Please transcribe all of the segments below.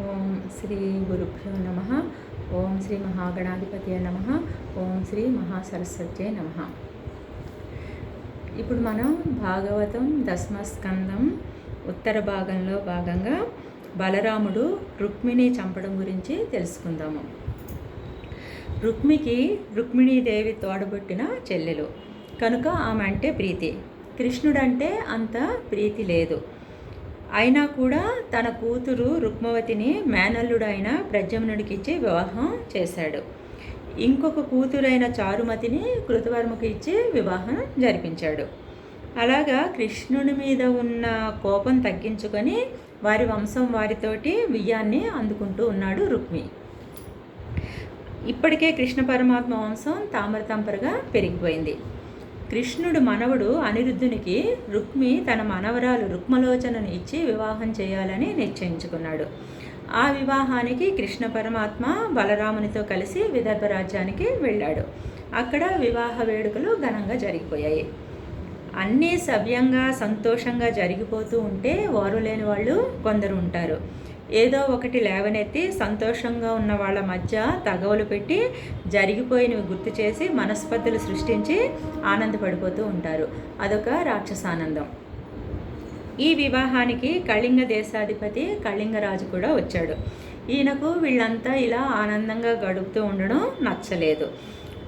ఓం శ్రీ గురుభ్యో నమ. ఓం శ్రీ మహాగణాధిపతి నమ. ఓం శ్రీ మహాసరస్వత్యే నమ. ఇప్పుడు మనం భాగవతం దశమస్కందం ఉత్తర భాగంలో భాగంగా బలరాముడు రుక్మిణి చంపడం గురించి తెలుసుకుందాము. రుక్మికి రుక్మిణీదేవి తోడబుట్టిన చెల్లెలు. కనుక ఆమె అంటే ప్రీతి. కృష్ణుడంటే అంత ప్రీతి లేదు. అయినా కూడా తన కూతురు రుక్మవతిని మేనల్లుడైన ప్రజమ్నుడికిచ్చి వివాహం చేశాడు. ఇంకొక కూతురైన చారుమతిని కృతవర్మకు ఇచ్చి వివాహం జరిపించాడు. అలాగా కృష్ణుని మీద ఉన్న కోపం తగ్గించుకొని వారి వంశం వారితోటి వియ్యాన్ని అందుకుంటూ ఉన్నాడు రుక్మి. ఇప్పటికే కృష్ణ పరమాత్మ వంశం తామరతంపరగా పెరిగిపోయింది. కృష్ణుడు మనవడు అనిరుద్ధునికి రుక్మి తన మనవరాలు రుక్మలోచనను ఇచ్చి వివాహం చేయాలని నిశ్చయించుకున్నాడు. ఆ వివాహానికి కృష్ణ పరమాత్మ బలరామునితో కలిసి విదర్భ రాజ్యానికి వెళ్ళాడు. అక్కడ వివాహ వేడుకలు ఘనంగా జరిగిపోయాయి. అన్నీ సవ్యంగా సంతోషంగా జరిగిపోతూ ఉంటే వారు లేని వాళ్ళు కొందరు ఉంటారు. ఏదో ఒకటి లేవనెత్తి సంతోషంగా ఉన్న వాళ్ళ మధ్య తగవలు పెట్టి జరిగిపోయినవి గుర్తు చేసి మనస్పర్ధలు సృష్టించి ఆనందపడిపోతూ ఉంటారు. అదొక రాక్షసానందం. ఈ వివాహానికి కళింగ దేశాధిపతి కళింగరాజు కూడా వచ్చాడు. ఈయనకు వీళ్ళంతా ఇలా ఆనందంగా గడుపుతూ ఉండడం నచ్చలేదు.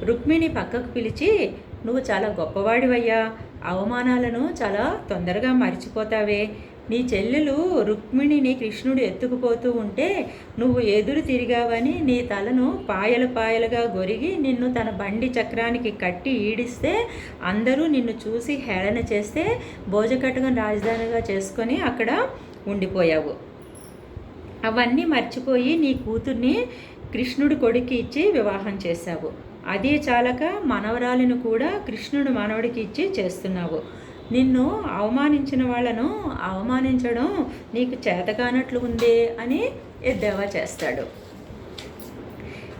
రుక్మిణి పక్కకు పిలిచి నువ్వు చాలా గొప్పవాడివయ్యా. అవమానాలను చాలా తొందరగా మర్చిపోతావే. నీ చెల్లెలు రుక్మిణిని కృష్ణుడు ఎత్తుకుపోతూ ఉంటే నువ్వు ఎదురు తిరిగావని నీ తలను పాయలు పాయలుగా గొరిగి నిన్ను తన బండి చక్రానికి కట్టి ఈడిస్తే అందరూ నిన్ను చూసి హేళన చేస్తే భోజకటకం రాజధానిగా చేసుకొని అక్కడ ఉండిపోయావు. అవన్నీ మర్చిపోయి నీ కూతుర్ని కృష్ణుడి కొడుకు ఇచ్చి వివాహం చేశావు. అదే చాలక మనవరాలను కూడా కృష్ణుడు మనవడికి ఇచ్చి చేస్తున్నావు. నిన్ను అవమానించిన వాళ్ళను అవమానించడం నీకు చేతకానట్లు ఉందే అని ఎద్దేవా చేస్తాడు.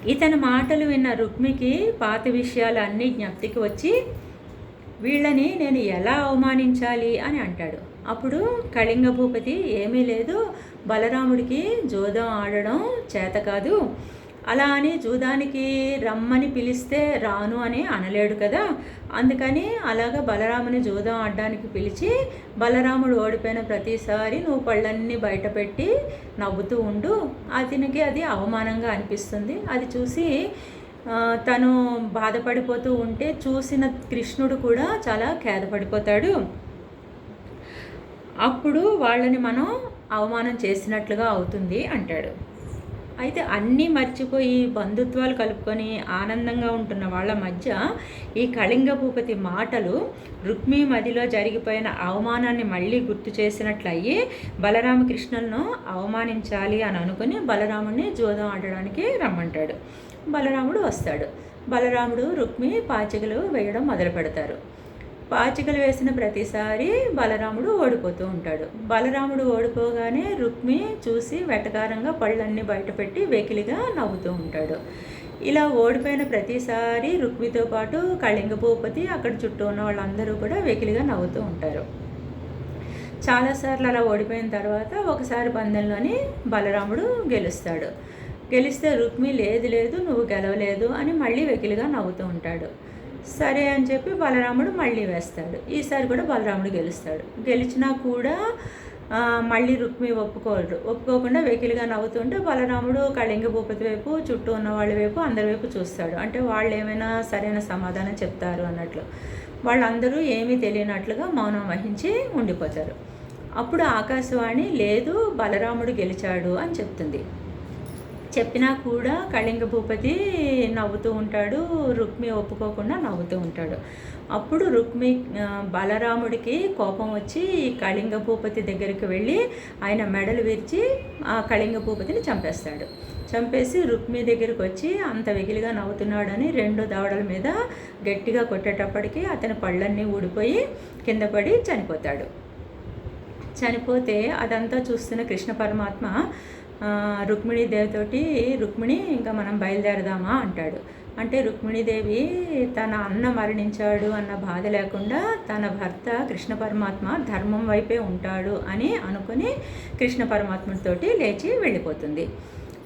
ఇతని మాటలు విన్న రుక్మికి పాత విషయాలు అన్నీ జ్ఞప్తికి వచ్చి వీళ్ళని నేను ఎలా అవమానించాలి? అని అంటాడు. అప్పుడు కళింగ భూపతి ఏమీ లేదు బలరాముడికి జోదం ఆడడం చేత కాదు. అలా అని జూదానికి రమ్మని పిలిస్తే రాను అని అనలేడు కదా. అందుకని అలాగ బలరాముని జూదం ఆడడానికి పిలిచి బలరాముడు ఓడిపోయిన ప్రతిసారి నువ్వు పళ్ళన్నీ బయటపెట్టి నవ్వుతూ ఉండు. అతనికి అది అవమానంగా అనిపిస్తుంది. అది చూసి తను బాధపడిపోతూ ఉంటే చూసిన కృష్ణుడు కూడా చాలా ఖేదపడిపోతాడు. అప్పుడు వాళ్ళని మనం అవమానం చేసినట్లుగా అవుతుంది అంటాడు. అయితే అన్నీ మర్చిపోయి బంధుత్వాలు కలుపుకొని ఆనందంగా ఉంటున్న వాళ్ళ మధ్య ఈ కళింగ భూపతి మాటలు రుక్మి మదిలో జరిగిపోయిన అవమానాన్ని మళ్ళీ గుర్తు చేసినట్లయి బలరామకృష్ణులను అవమానించాలి అని అనుకుని బలరాముడిని జోదం ఆడడానికి రమ్మంటాడు. బలరాముడు వస్తాడు. బలరాముడు రుక్మి పాచికలు వేయడం మొదలు పెడతారు పాచికలు వేసిన ప్రతిసారి బలరాముడు ఓడిపోతూ ఉంటాడు. బలరాముడు ఓడిపోగానే రుక్మి చూసి వెటకారంగా పళ్ళన్నీ బయటపెట్టి వెకిలిగా నవ్వుతూ ఉంటాడు. ఇలా ఓడిపోయిన ప్రతిసారి రుక్మితో పాటు కళింగ భూపతి అక్కడ చుట్టూ ఉన్న వాళ్ళందరూ కూడా వెకిలిగా నవ్వుతూ ఉంటారు. చాలాసార్లు అలా ఓడిపోయిన తర్వాత ఒకసారి పందెంలోని బలరాముడు గెలుస్తాడు. గెలిస్తే రుక్మి లేదు లేదు నువ్వు గెలవలేదు అని మళ్ళీ వెకిలిగా నవ్వుతూ ఉంటాడు. సరే అని చెప్పి బలరాముడు మళ్ళీ వేస్తాడు. ఈసారి కూడా బలరాముడు గెలుస్తాడు. గెలిచినా కూడా మళ్ళీ రుక్మి ఒప్పుకోరు. ఒప్పుకోకుండా వెకిలిగా నవ్వుతుంటే బలరాముడు కళింగ భూపతి వైపు చుట్టూ ఉన్న వాళ్ళ వైపు అందరి వైపు చూస్తాడు. అంటే వాళ్ళు ఏమైనా సరైన సమాధానం చెప్తారు అన్నట్లు. వాళ్ళందరూ ఏమీ తెలియనట్లుగా మౌనం వహించి ఉండిపోతారు. అప్పుడు ఆకాశవాణి లేదు బలరాముడు గెలిచాడు అని చెప్తుంది. చెప్పినా కూడా కళింగ భూపతి నవ్వుతూ ఉంటాడు. రుక్మి ఒప్పుకోకుండా నవ్వుతూ ఉంటాడు. అప్పుడు రుక్మి బలరాముడికి కోపం వచ్చి కళింగ భూపతి దగ్గరికి వెళ్ళి ఆయన మెడలు విరిచి ఆ కళింగ భూపతిని చంపేస్తాడు. చంపేసి రుక్మి దగ్గరికి వచ్చి అంత వెగిలిగా నవ్వుతున్నాడని రెండు దవడల మీద గట్టిగా కొట్టేటప్పటికి అతని పళ్ళన్నీ ఊడిపోయి కింద పడి చనిపోతాడు. చనిపోతే అదంతా చూస్తున్న కృష్ణ పరమాత్మ రుక్మిణీదేవితోటి రుక్మిణి ఇంకా మనం బయలుదేరదామా అంటాడు. అంటే రుక్మిణీదేవి తన అన్న మరణించాడు అన్న బాధ లేకుండా తన భర్త కృష్ణ పరమాత్మ ధర్మం వైపే ఉంటాడు అని అనుకుని కృష్ణ పరమాత్మతోటి లేచి వెళ్ళిపోతుంది.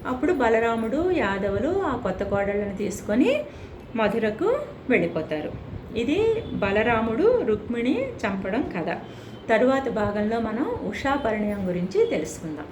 అప్పుడు బలరాముడు యాదవులు ఆ కొత్త కోడళ్ళని తీసుకొని మధురకు వెళ్ళిపోతారు. ఇది బలరాముడు రుక్మిణి చంపడం కథ. తరువాత భాగంలో మనం ఉషా పరిణయం గురించి తెలుసుకుందాం.